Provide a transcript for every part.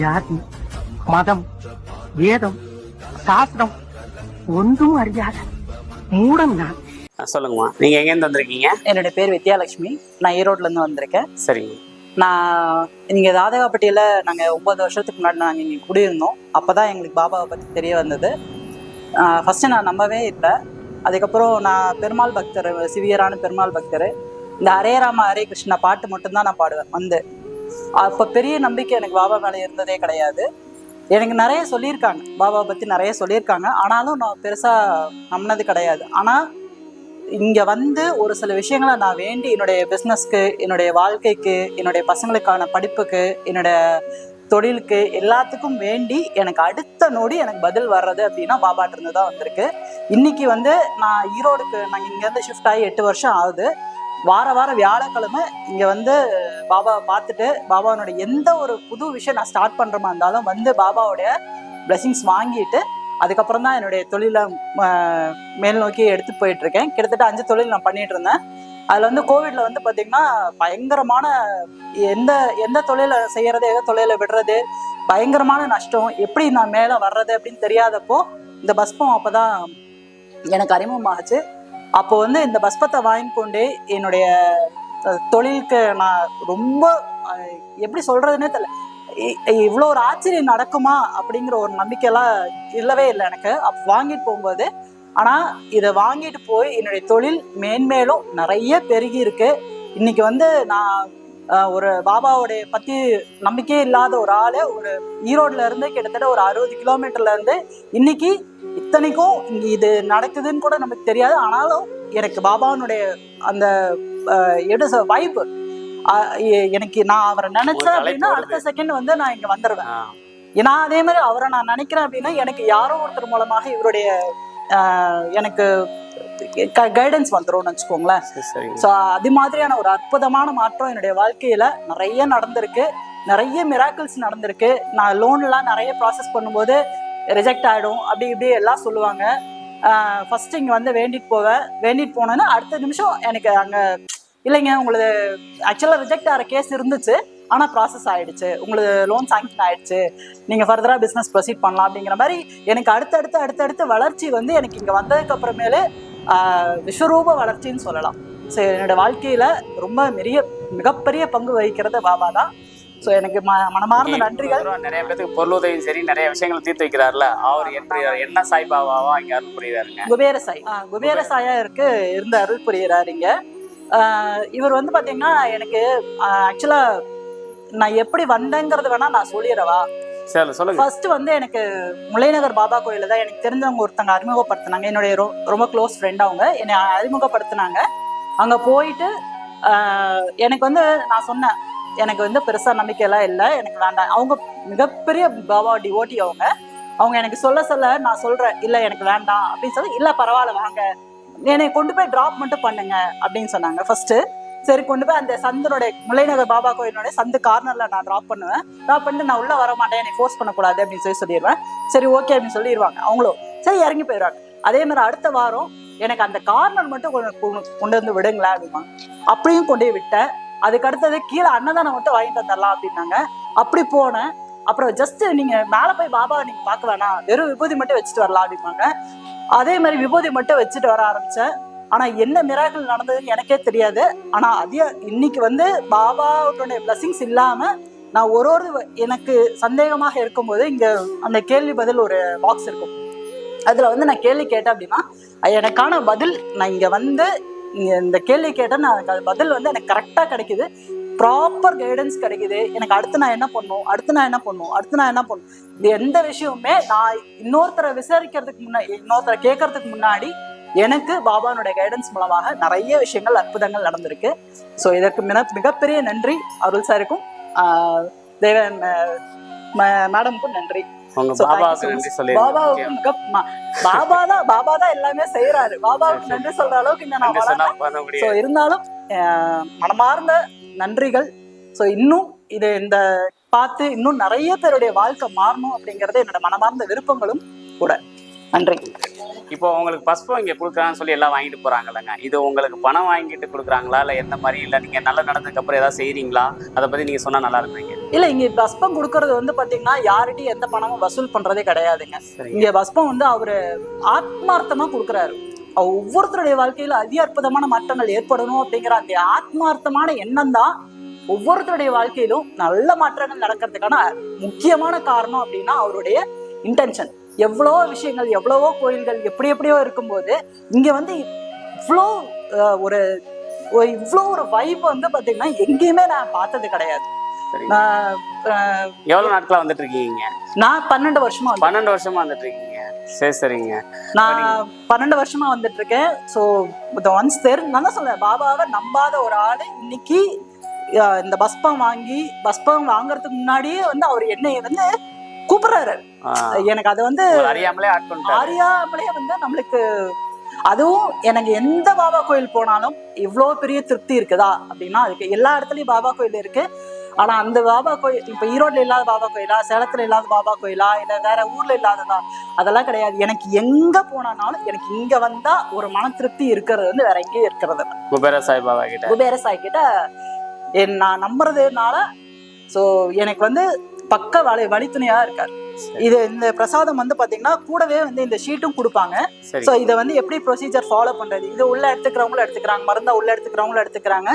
ஜாதி மதம் வேதம் சாஸ்திரம் ஒன்றும் அறியாத மூடன் நான் ஆ, சொல்லுங்கம்மா. நீங்க எங்கேருந்து வந்திருக்கீங்க? என்னுடைய பேர் வித்யாலட்சுமி. நான் ஈரோட்ல இருந்து வந்திருக்கேன். சரிங்க நான் இங்கே தாதகாப்பட்டியில் நாங்கள் ஒன்பது வருஷத்துக்கு முன்னாடி நாங்கள் இங்கே குடியிருந்தோம். அப்போ தான் எங்களுக்கு பாபாவை பற்றி தெரிய வந்தது. ஃபஸ்ட்டு நான் நம்பவே இல்லை. அதுக்கப்புறம் நான் பெருமாள் பக்தர் சிவியரான பெருமாள் பக்தர். இந்த ஹரே ராம ஹரே கிருஷ்ணா பாட்டு மட்டும்தான் நான் பாடுவேன். வந்து. அப்போ பெரிய நம்பிக்கை எனக்கு பாபா மேலே இருந்ததே கிடையாது. எனக்கு நிறைய சொல்லியிருக்காங்க. பாபாவை பற்றி நிறைய சொல்லியிருக்காங்க. ஆனாலும் நான் பெருசாக நம்பினது கிடையாது. ஆனால் இங்கே வந்து ஒரு சில விஷயங்களை நான் வேண்டி என்னுடைய பிஸ்னஸ்க்கு என்னுடைய வாழ்க்கைக்கு என்னுடைய பசங்களுக்கான படிப்புக்கு என்னுடைய தொழிலுக்கு எல்லாத்துக்கும் வேண்டி எனக்கு அடுத்த நொடி எனக்கு பதில் வர்றது அப்படின்னா பாபாட்ட இருந்து தான் வந்திருக்கு. இன்னைக்கு வந்து நான் ஈரோடுக்கு நாங்கள் இங்கேருந்து ஷிஃப்ட் ஆகி எட்டு வருஷம் ஆகுது. வார வாரம் வியாழக்கிழமை இங்கே வந்து பாபாவை பார்த்துட்டு பாபாவனுடைய எந்த ஒரு புது விஷயம் நான் ஸ்டார்ட் பண்ணுறமா இருந்தாலும் வந்து பாபாவோடைய blessings வாங்கிட்டு அதுக்கப்புறம் தான் என்னுடைய தொழிலை மேல் நோக்கி எடுத்து போயிட்டு இருக்கேன். கிட்டத்தட்ட அஞ்சு தொழில் நான் பண்ணிட்டு இருந்தேன். அதில் வந்து கோவிட்ல வந்து பார்த்திங்கன்னா பயங்கரமான எந்த எந்த தொழிலை செய்யறது எந்த தொழிலை விடுறது பயங்கரமான நஷ்டம் எப்படி நான் மேலே வர்றது அப்படின்னு தெரியாதப்போ இந்த பஸ்பம் அப்பதான் எனக்கு அறிமுகமாகச்சு அப்போ வந்து இந்த பஸ்பத்தை வாங்கி கொண்டு என்னுடைய தொழிலுக்கு நான் ரொம்ப எப்படி சொல்றதுன்னே தெரியல இ- இவ்வளோ ஒரு ஆச்சரியம் நடக்குமா அப்படிங்கிற ஒரு நம்பிக்கையெல்லாம் இல்லவே இல்லை எனக்கு. அப்போ வாங்கிட்டு போகும்போது ஆனால் இதை வாங்கிட்டு போய் என்னுடைய தொழில் மேன்மேலும் நிறைய பெருகி இருக்கு. இன்னைக்கு வந்து நான் ஒரு பாபாவுடைய பத்தி நம்பிக்கையே இல்லாத ஒரு ஆள் ஒரு ஈரோட்ல இருந்து கிட்டத்தட்ட ஒரு அறுபது கிலோமீட்டர்ல இருந்து இன்னைக்கு இத்தனைக்கும் இங்க இது நடக்குதுன்னு கூட நமக்கு தெரியாது. ஆனாலும் எனக்கு பாபாவுடைய அந்த எடு வைப்பு எனக்கு நான் அவரை நினைச்சேன் அப்படின்னா அடுத்த செகண்ட் வந்து நான் இங்க வந்துடுவேன் நான் அதே மாதிரி அவரை நான் நினைக்கிறேன் அப்படின்னா எனக்கு யாரோ ஒருத்தர் மூலமாக இவருடைய எனக்கு கைடன்ஸ் வந்துரும்னு வச்சுக்கோங்களேன். ஸோ அது மாதிரியான ஒரு அற்புதமான மாற்றம் என்னுடைய வாழ்க்கையில நிறைய நடந்திருக்கு. நிறைய மிராக்கிள்ஸ் நடந்திருக்கு. நான் லோன்லாம் நிறைய ப்ராசஸ் பண்ணும்போது ரிஜெக்ட் ஆகிடும் அப்படி இப்படி எல்லாம் சொல்லுவாங்க. ஃபர்ஸ்ட் இங்கே வந்து வேண்டிட்டு போவேன் வேண்டிட்டு போனேன்னா அடுத்த நிமிஷம் எனக்கு அங்கே இல்லைங்க உங்களுக்கு ஆக்சுவலாக ரிஜெக்ட் ஆகிற கேஸ் இருந்துச்சு. ஆனால் ப்ராசஸ் ஆயிடுச்சு. உங்களுக்கு லோன் சாங்ஷன் ஆயிடுச்சு. நீங்கள் ஃபர்தராக பிஸ்னஸ் ப்ரொசீட் பண்ணலாம் அப்படிங்கிற மாதிரி எனக்கு அடுத்தடுத்து அடுத்தடுத்து வளர்ச்சி வந்து எனக்கு இங்கே வந்ததுக்கு அப்புறமேலே விஸ்வரூப வளர்ச்சின்னு சொல்லலாம். ஸோ என்னோட வாழ்க்கையில் ரொம்ப பெரிய மிகப்பெரிய பங்கு வகிக்கிறது பாபா தான். ஸோ எனக்கு ம மனமார்ந்த நன்றிகள். நிறைய பேத்துக்கு பொருளுதவியும் சரி நிறைய விஷயங்களை தீர்த்து வைக்கிறாருல அவர் என்ன என்ன சாய்பாபாவா இங்க அருள் புரியுறாருங்க குபேர சாய். குபேர சாயா இருக்கு இருந்த அருள் புரியுறாரு இங்க. ஆஹ் இவர் வந்து பாத்தீங்கன்னா எனக்கு ஆக்சுவலா நான் எப்படி வந்தேங்கிறது வேணா நான் சொல்லுங்க. ஃபர்ஸ்ட் வந்து எனக்கு முல்லைநகர் பாபா கோயில தான் எனக்கு தெரிஞ்சவங்க ஒருத்தங்க அறிமுகப்படுத்தினாங்க. என்னுடைய ரொம்ப க்ளோஸ் ஃப்ரெண்ட் அவங்க. என்னை அறிமுகப்படுத்தினாங்க. அங்க போயிட்டு எனக்கு வந்து நான் சொன்னேன் எனக்கு வந்து பெருசா நம்பிக்கையெல்லாம் இல்லை. எனக்கு வேண்டாம். அவங்க மிகப்பெரிய பாபா டிவோட்டி அவங்க. அவங்க எனக்கு சொல்ல சொல்ல நான் சொல்றேன் இல்லை எனக்கு வேண்டாம் அப்படின்னு சொல்லி இல்லை பரவாயில்ல வாங்க. என்னை கொண்டு போய் டிராப் மட்டும் பண்ணுங்க அப்படின்னு சொன்னாங்க ஃபர்ஸ்ட் சரி கொண்டு போய் அந்த சந்தனுடைய முல்லைநகர் பாபா கோயிலுடைய சந்து கார்னர்ல நான் டிராப் பண்ணுவேன். டிராப் பண்ணிட்டு நான் உள்ள வர மாட்டேன் என்னை ஃபோர்ஸ் பண்ணக்கூடாது அப்படின்னு சொல்லி சொல்லிடுவேன். சரி ஓகே அப்படின்னு சொல்லிடுவாங்க. அவங்களும் சரி இறங்கி போயிடுவாங்க. அதே மாதிரி அடுத்த வாரம் எனக்கு அந்த கார்னர் மட்டும் கொண்டு கொண்டு- கொண்டு வந்து விடுங்களேன் அப்படிம்பாங்க. அப்படியும் கொண்டு போய் விட்டேன். அதுக்கு அடுத்தது கீழே அன்னதானம் மட்டும் வாங்கிட்டு வந்துடலாம் அப்படின்னாங்க. அப்படி போனேன். அப்புறம் ஜஸ்ட் நீங்க மேல போய் பாபாவை நீங்க பார்க்க வேணாம். வெறும் விபூதி மட்டும் வச்சுட்டு வரலாம் அப்படிம்பாங்க அதே மாதிரி விபூதி மட்டும் வச்சுட்டு வர ஆரம்பிச்சேன். ஆனா என்ன மிராக்கள் நடந்ததுன்னு எனக்கே தெரியாது. ஆனா அதே இன்னைக்கு வந்து பாபாவுடைய பிளஸிங்ஸ் இல்லாம நான் ஒரு ஒரு எனக்கு சந்தேகமாக இருக்கும்போது இங்க அந்த கேள்வி பதில் ஒரு பாக்ஸ் இருக்கும். அதுல வந்து நான் கேள்வி கேட்டேன் அப்படின்னா எனக்கான பதில் நான் இங்க வந்து இந்த கேள்வி கேட்டேன் நான் அதுக்கு அது பதில் வந்து எனக்கு கரெக்டாக கிடைக்குது. ப்ராப்பர் கைடன்ஸ் கிடைக்குது. எனக்கு அடுத்து நான் என்ன பண்ணும்? அடுத்து நான் என்ன பண்ணும்? அடுத்து நான் என்ன பண்ணும்? இது எந்த விஷயமுமே நான் இன்னொருத்தரை விசாரிக்கிறதுக்கு முன்னாடி இன்னொருத்தரை கேட்கறதுக்கு முன்னாடி எனக்கு பாபானுடைய கைடன்ஸ் மூலமாக நிறைய விஷயங்கள் அற்புதங்கள் நடந்திருக்கு. ஸோ இதற்கு மிக மிகப்பெரிய நன்றி அருள் சாருக்கும் தேவன் மேடமுக்கும் நன்றி. உங்க பாபாவுக்கு நன்றி பாபாவுக்கு பாபா தான் பாபா தான் எல்லாமே செய்யறாரு பாபாவுக்கு நன்றி சொல்ற அளவுக்கு இந்த நான் ஸோ முடியாது. இருந்தாலும் மனமார்ந்த நன்றிகள். ஸோ இன்னும் இது இந்த பார்த்து இன்னும் நிறைய பேருடைய வாழ்க்கை மாறணும் அப்படிங்கறது என்னோட மனமார்ந்த விருப்பங்களும் கூட. நன்றி. இப்போ உங்களுக்கு பஸ்பம் இங்க கொடுக்குறான்னு சொல்லி எல்லாம் வாங்கிட்டு போறாங்கல்லங்க. இது உங்களுக்கு பணம் வாங்கிட்டு கொடுக்குறாங்களா? இல்ல எந்த மாதிரி? இல்ல நீங்க நல்லா நடந்ததுக்கு அப்புறம் ஏதாவது செய்றீங்களா? அதை பத்தி நீங்க சொன்னா நல்லா இருப்பீங்க இல்ல இங்க பஸ்பம் கொடுக்கறது வந்து பாத்தீங்கன்னா யார்கிட்டயும் எந்த பணமும் வசூல் பண்றதே கிடையாதுங்க. இங்க பஸ்பம் வந்து அவரு ஆத்மார்த்தமா கொடுக்குறாரு. ஒவ்வொருத்தருடைய வாழ்க்கையில அதி அற்புதமான மாற்றங்கள் ஏற்படணும் அப்படிங்கிற அந்த ஆத்மார்த்தமான எண்ணம் தான் ஒவ்வொருத்தருடைய வாழ்க்கையிலும் நல்ல மாற்றங்கள் நடக்கிறதுக்கான முக்கியமான காரணம் அப்படின்னா அவருடைய இன்டென்ஷன் எவ்வளவோ விஷயங்கள் எவ்வளவோ கோயில்கள் எப்படி எப்படியோ இருக்கும்போது இங்க வந்து இவ்வளோ ஒரு இவ்வளோ ஒரு வைப் வந்து பாத்தீங்கன்னா எங்கேயுமே நான் பார்த்தது கிடையாது. எவ்வளவு நாட்களா வந்துட்டு இருக்கீங்க நான் பன்னெண்டு வருஷமா பன்னெண்டு வருஷமா வந்துட்டு இருக்கீங்க சரி சரிங்க. நான் பன்னெண்டு வருஷமா வந்துட்டு இருக்கேன் ஸோ ஒன்ஸ் தெரு நான் தான் சொல்றேன் பாபாவை நம்பாத ஒரு ஆளு இன்னைக்கு இந்த பஸ்பம் வாங்கி பஸ்பம் வாங்குறதுக்கு முன்னாடியே வந்து அவர் என்னைய வந்து கூப்பிடுறாரு. எனக்கு அது வந்து அறியாமலே அறியாமலே வந்து நம்மளுக்கு அதுவும் எனக்கு எந்த பாபா கோயில் போனாலும் இவ்வளோ பெரிய திருப்தி இருக்குதா அப்படின்னா அதுக்கு எல்லா இடத்துலயும் பாபா கோயில் இருக்கு. ஆனா அந்த பாபா கோயில் இப்ப ஈரோட்ல இல்லாத பாபா கோயிலா சேலத்துல இல்லாத பாபா கோயிலா இல்ல வேற ஊர்ல இல்லாததா? அதெல்லாம் கிடையாது. எனக்கு எங்க போனாலும் எனக்கு இங்க வந்தா ஒரு மன திருப்தி இருக்கிறது வந்து வேற எங்கேயும் இருக்கிறது இல்ல. குபேர சாய்பாபா கிட்ட. குபேர சாய் கிட்ட என் நான் நம்புறதுனால ஸோ எனக்கு வந்து பக்க வழி வழித்துணையா இருக்காரு. இது இந்த பிரசாதம் வந்து பாத்தீங்கன்னா கூடவே வந்து இந்த ஷீட்டும் கொடுப்பாங்க. ஸோ இதை வந்து எப்படி ப்ரொசீஜர் ஃபாலோ பண்றது? இது உள்ள எடுத்துக்கிறவங்களும் எடுத்துக்கிறாங்க மருந்தா உள்ள எடுத்துக்கிறவங்களும் எடுத்துக்கிறாங்க.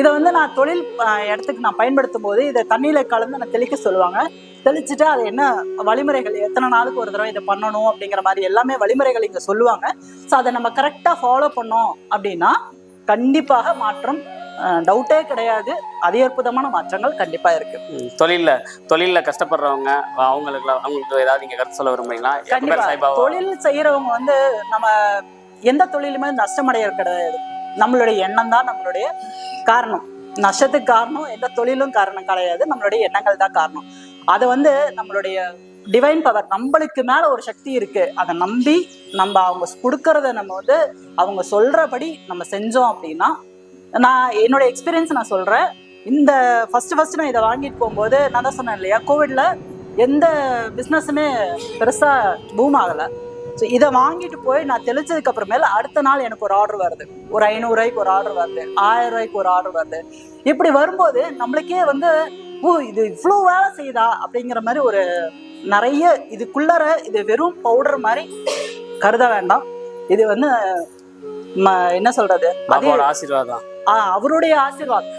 இதை வந்து நான் தொழில் இடத்துக்கு நான் பயன்படுத்தும் போது இதை தண்ணியில கலந்து நான் தெளிக்க சொல்லுவாங்க. தெளிச்சுட்டு அது என்ன வழிமுறைகள்? எத்தனை நாளுக்கு ஒரு தடவை இதை பண்ணணும் அப்படிங்கிற மாதிரி எல்லாமே வழிமுறைகள் இங்க சொல்லுவாங்க. ஸோ அதை நம்ம கரெக்டாக ஃபாலோ பண்ணோம் அப்படின்னா கண்டிப்பாக மாற்றம் டவுட்டே கிடையாது. அதி அற்புதமான மாற்றங்கள் கண்டிப்பா இருக்கு. தொழில்ல தொழில்ல கஷ்டப்படுறவங்க அவங்களுக்கு அவங்களுக்கு ஏதாவது நீங்க கருத்து சொல்ல விரும்புறீங்களா? குபேர கண்டிப்பா. சாய்பாபா தொழில் செய்யறவங்க வந்து நம்ம எந்த தொழிலுமே நஷ்டமடைய கிடையாது. நம்மளுடைய எண்ணம் தான் நம்மளுடைய காரணம். நஷ்டத்துக்கு காரணம் எந்த தொழிலும் காரணம் கிடையாது. நம்மளுடைய எண்ணங்கள் தான் காரணம். அது வந்து நம்மளுடைய டிவைன் பவர் நம்மளுக்கு மேல ஒரு சக்தி இருக்கு. அதை நம்பி நம்ம அவங்க கொடுக்கறத நம்ம வந்து அவங்க சொல்றபடி நம்ம செஞ்சோம் அப்படின்னா நான் என்னோட எக்ஸ்பீரியன்ஸ் நான் சொல்கிறேன் இந்த ஃபர்ஸ்ட் ஃபஸ்ட்டு நான் இதை வாங்கிட்டு போகும்போது நான் தான் சொன்னேன் இல்லையா கோவிட்ல எந்த பிஸ்னஸுமே பெருசாக பூம் ஆகலை. ஸோ இதை வாங்கிட்டு போய் நான் தெளிச்சதுக்கு அப்புறமேல அடுத்த நாள் எனக்கு ஒரு ஆர்டர் வருது. ஒரு ஐநூறுரூவாய்க்கு ஒரு ஆர்டர் வருது. ஆயிரம் ரூபாய்க்கு ஒரு ஆர்டர் வருது. இப்படி வரும்போது நம்மளுக்கே வந்து ஓ இது இவ்வளோ வேலை செய்யுதா? அப்படிங்கிற மாதிரி ஒரு நிறைய இதுக்குள்ளார இது வெறும் பவுடர் மாதிரி கருத வேண்டாம். இது வந்து என்ன சொல்றது? ஆசீர்வாதம். அவருடைய ஆசீர்வாதம்.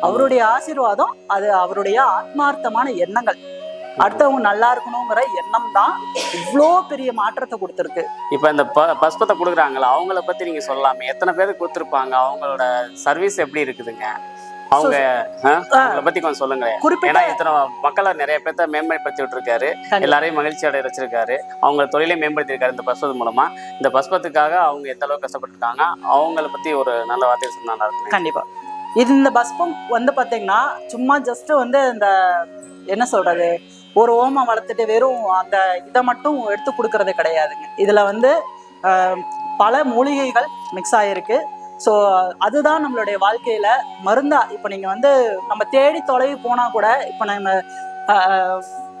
அவருடைய ஆசீர்வாதம் அது அவருடைய ஆத்மார்த்தமான எண்ணங்கள். அடுத்தவங்க நல்லா இருக்கணுங்கிற எண்ணம் தான் இவ்வளோ பெரிய மாற்றத்தை கொடுத்துருக்கு. இப்ப இந்த ப- பஸ்பத்தை கொடுக்குறாங்களா அவங்கள பத்தி நீங்க சொல்லலாமே. எத்தனை பேருக்கு கொடுத்துருப்பாங்க? அவங்களோட சர்வீஸ் எப்படி இருக்குதுங்க? அவங்க? அவங்கள பத்தி கொஞ்சம் சொல்லுங்க ஏன்னா இத்தனை மக்களை நிறைய பேர்த்த மேம்படுத்தி விட்டுருக்காரு கண்டிப்பா. எல்லாரையும் மகிழ்ச்சி அடைய வச்சிருக்காரு அவங்க தொழிலை மேம்படுத்தி இருக்காரு இந்த பஸ்பத்து மூலமா. இந்த பஸ்பத்துக்காக அவங்க எந்த அளவுக்கு கஷ்டப்பட்டிருக்காங்க அவங்கள பத்தி ஒரு நல்ல வார்த்தை சொன்னா நல்லா இருக்கும். கண்டிப்பா. இது இந்த பஸ்பம் வந்து பாத்தீங்கன்னா சும்மா ஜஸ்ட் வந்து இந்த என்ன சொல்றது ஒரு ஓமம் வளர்த்துட்டு வெறும் அந்த இதை மட்டும் எடுத்து கொடுக்கறது கிடையாதுங்க. இதுல வந்து பல மூலிகைகள் மிக்ஸ் ஆகிருக்கு ஸோ அதுதான் நம்மளுடைய வாழ்க்கையில மருந்தா. இப்போ நீங்க வந்து நம்ம தேடி தொலைவி போனா கூட இப்போ நம்ம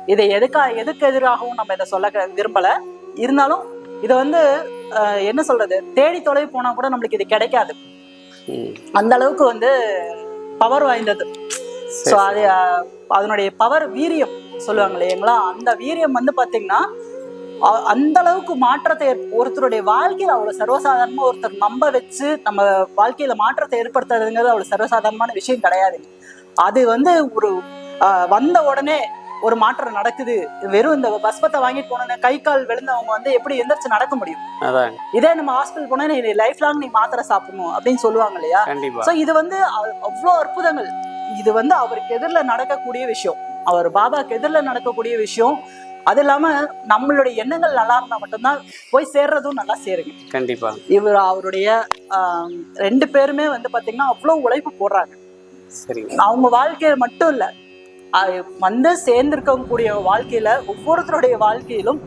இதை எதுக்கா எதுக்கு எதிராகவும் நம்ம இதை சொல்ல விரும்பல. இருந்தாலும் இதை வந்து என்ன சொல்றது? தேடி தொலைவி போனா கூட நம்மளுக்கு இது கிடைக்காது. அந்த அளவுக்கு வந்து பவர் வாய்ந்தது. ஸோ அது அதனுடைய பவர் வீரியம் சொல்லுவாங்க இல்லைங்களா அந்த வீரியம் வந்து பாத்தீங்கன்னா அ- அந்த அளவுக்கு மாற்றத்தை ஒருத்தருடைய வாழ்க்கையில அவ்வளவு சர்வசாதாரணமா ஒருத்தர் நம்ப வச்சு நம்ம வாழ்க்கையில மாற்றத்தை ஏற்படுத்துறதுங்கிறது அவ்வளவு சர்வசாதாரணமான விஷயம் கிடையாதுங்க அது வந்து ஒரு வந்த உடனே ஒரு மாற்றம் நடக்குது. வெறும் இந்த பஸ்பத்தை வாங்கிட்டு போனோன்னே கை கால் விழுந்தவங்க வந்து எப்படி எந்திரிச்சு நடக்க முடியும்? இதே நம்ம ஹாஸ்பிட்டல் போனா நீ லைஃப் லாங் நீ மாத்திரை சாப்பிடணும் அப்படின்னு சொல்லுவாங்க இல்லையா? சோ இது வந்து அவ- அவ்வளோ அற்புதங்கள். இது வந்து அவருக்கு எதிரில் நடக்கக்கூடிய விஷயம். அவர் பாபாக்கு எதிரில் நடக்கக்கூடிய விஷயம். அது இல்லாம நம்மளுடைய எண்ணங்கள் நல்லா இருந்தா மட்டும்தான் போய் சேர்றதும் நல்லா சேருங்க கண்டிப்பா. இவர் அவருடைய ரெண்டு பேருமே வந்து பாத்தீங்கன்னா அவ்வளோ உழைப்பு போடுறாங்க. சரிங்க அவங்க வாழ்க்கையில மட்டும் இல்ல வந்து சேர்ந்திருக்கக்கூடிய வாழ்க்கையில ஒவ்வொருத்தருடைய வாழ்க்கையிலும்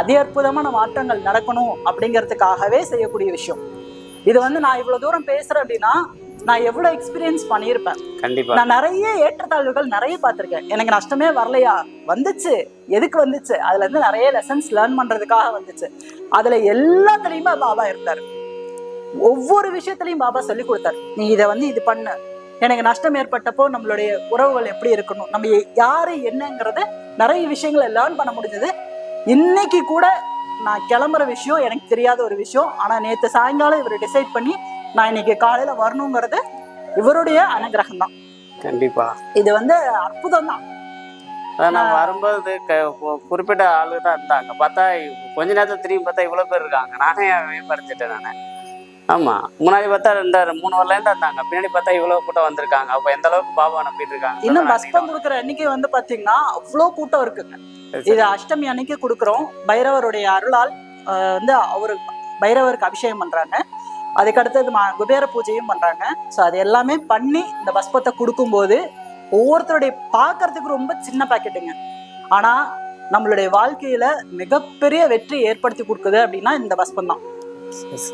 அதி அற்புதமான மாற்றங்கள் நடக்கணும் அப்படிங்கிறதுக்காகவே செய்யக்கூடிய விஷயம். இது வந்து நான் இவ்வளவு தூரம் பேசுறேன் அப்படின்னா நான் எவ்வளவு எக்ஸ்பீரியன்ஸ் பண்ணியிருப்பேன். கண்டிப்பா. நான் நிறைய ஏற்றத்தாழ்வுகள் நிறைய பார்த்திருக்கேன். எனக்கு நஷ்டமே வரலையா? வந்துச்சு. எதுக்கு வந்துச்சு? அதுல இருந்து நிறைய லெசன்ஸ் லேர்ன் பண்றதுக்காக வந்துச்சு. அதுல எல்லாத்துலயுமே பாபா இருந்தாரு. ஒவ்வொரு விஷயத்திலையும் பாபா சொல்லி கொடுத்தாரு. நீ இதை வந்து இது பண்ணு. எனக்கு நஷ்டம் ஏற்பட்டப்போ நம்மளுடைய உறவுகள் எப்படி இருக்கணும்? நம்ம யாரு என்னங்கறத நிறைய விஷயங்களை லேர்ன் பண்ண முடிஞ்சது. இன்னைக்கு கூட நான் கிளம்புற விஷயம் எனக்கு தெரியாத ஒரு விஷயம். ஆனா நேத்து சாயங்காலம் இவர் டிசைட் பண்ணி நான் இன்னைக்கு காலையில வரணுங்கிறது இவருடைய அனுகிரகம் தான் கண்டிப்பா. இது வந்து அற்புதம் தான் நான் வரும்போது குறிப்பிட்ட ஆளு தான் இருந்தாங்க. பார்த்தா கொஞ்ச நேரத்துல திரும்பி பார்த்தா இவ்வளவு பேர் இருக்காங்க. நானே மேம்படுத்திட்டேன் நானு. ஆமா. முன்னாடி பார்த்தா ரெண்டு மூணு வரலாம் தான் இருந்தாங்க பின்னாடி பார்த்தா இவ்வளவு கூட்டம் வந்திருக்காங்க. அப்ப எந்த அளவுக்கு பாபா நம்பிட்டு இருக்காங்க? இன்னும் பஸ்பம் கொடுக்குற அன்னைக்கு வந்து பாத்தீங்கன்னா அவ்வளோ கூட்டம் இருக்குங்க. இது அஷ்டமி அன்னைக்கு கொடுக்குறோம். பைரவருடைய அருளால் வந்து அவரு பைரவருக்கு அபிஷேகம் பண்றாங்க. அதுக்கு அடுத்தது குபேர பூஜையும் பண்றாங்க. ஸோ அது எல்லாமே பண்ணி இந்த பஸ்பத்தை கொடுக்கும்போது ஒவ்வொருத்தருடைய பார்க்கறதுக்கு ரொம்ப சின்ன பாக்கெட்டுங்க. ஆனா நம்மளுடைய வாழ்க்கையில மிகப்பெரிய வெற்றி ஏற்படுத்தி கொடுக்குது அப்படின்னா இந்த பஸ்பம் தான்.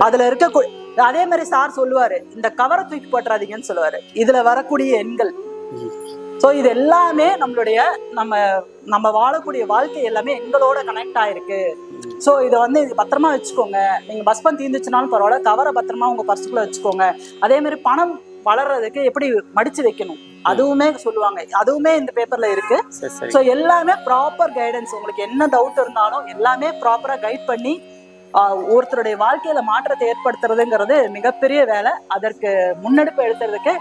அதுல இருக்க அதே மாதிரி சார் சொல்லுவாரு இந்த கவரை தூக்கி போட்டுறாதீங்கன்னு சொல்லுவாரு. இதுல வரக்கூடிய எண்கள். ஸோ இது எல்லாமே நம்மளுடைய நம்ம நம்ம வாழக்கூடிய வாழ்க்கை எல்லாமே எங்களோட கனெக்ட் ஆயிருக்கு. ஸோ இதை வந்து இது பத்திரமா வச்சுக்கோங்க. நீங்க பஸ்பம் தீர்ந்துச்சுனாலும் பரவாயில்ல. கவரை பத்திரமா உங்க பர்சுக்குள்ள வச்சுக்கோங்க. அதே மாதிரி பணம் வளர்றதுக்கு எப்படி மடிச்சு வைக்கணும்? அதுவுமே சொல்லுவாங்க. அதுவுமே இந்த பேப்பர்ல இருக்கு. ஸோ எல்லாமே ப்ராப்பர் கைடன்ஸ் உங்களுக்கு என்ன டவுட் இருந்தாலும் எல்லாமே ப்ராப்பரா கைட் பண்ணி ஒருத்தருடைய வாழ்க்கையில மாற்றத்தை ஏற்படுத்துறதுங்கிறது மிகப்பெரிய வேலை. அதற்கு முன்னெடுப்பு எடுத்துறதுக்கு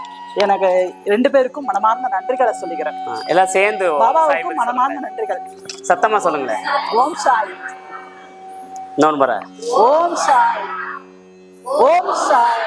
எனக்கு ரெண்டு பேருக்கும் மனமார்ந்த நன்றிகளை சொல்லிக்கிறேன். எல்லாம் சேர்ந்து பாபாவுக்கும் மனமார்ந்த நன்றிகள். சத்தமா சொல்லுங்களேன் ஓம் சாய். இன்னொன்று பாரு. ஓம் சாய். ஓம் சாய்.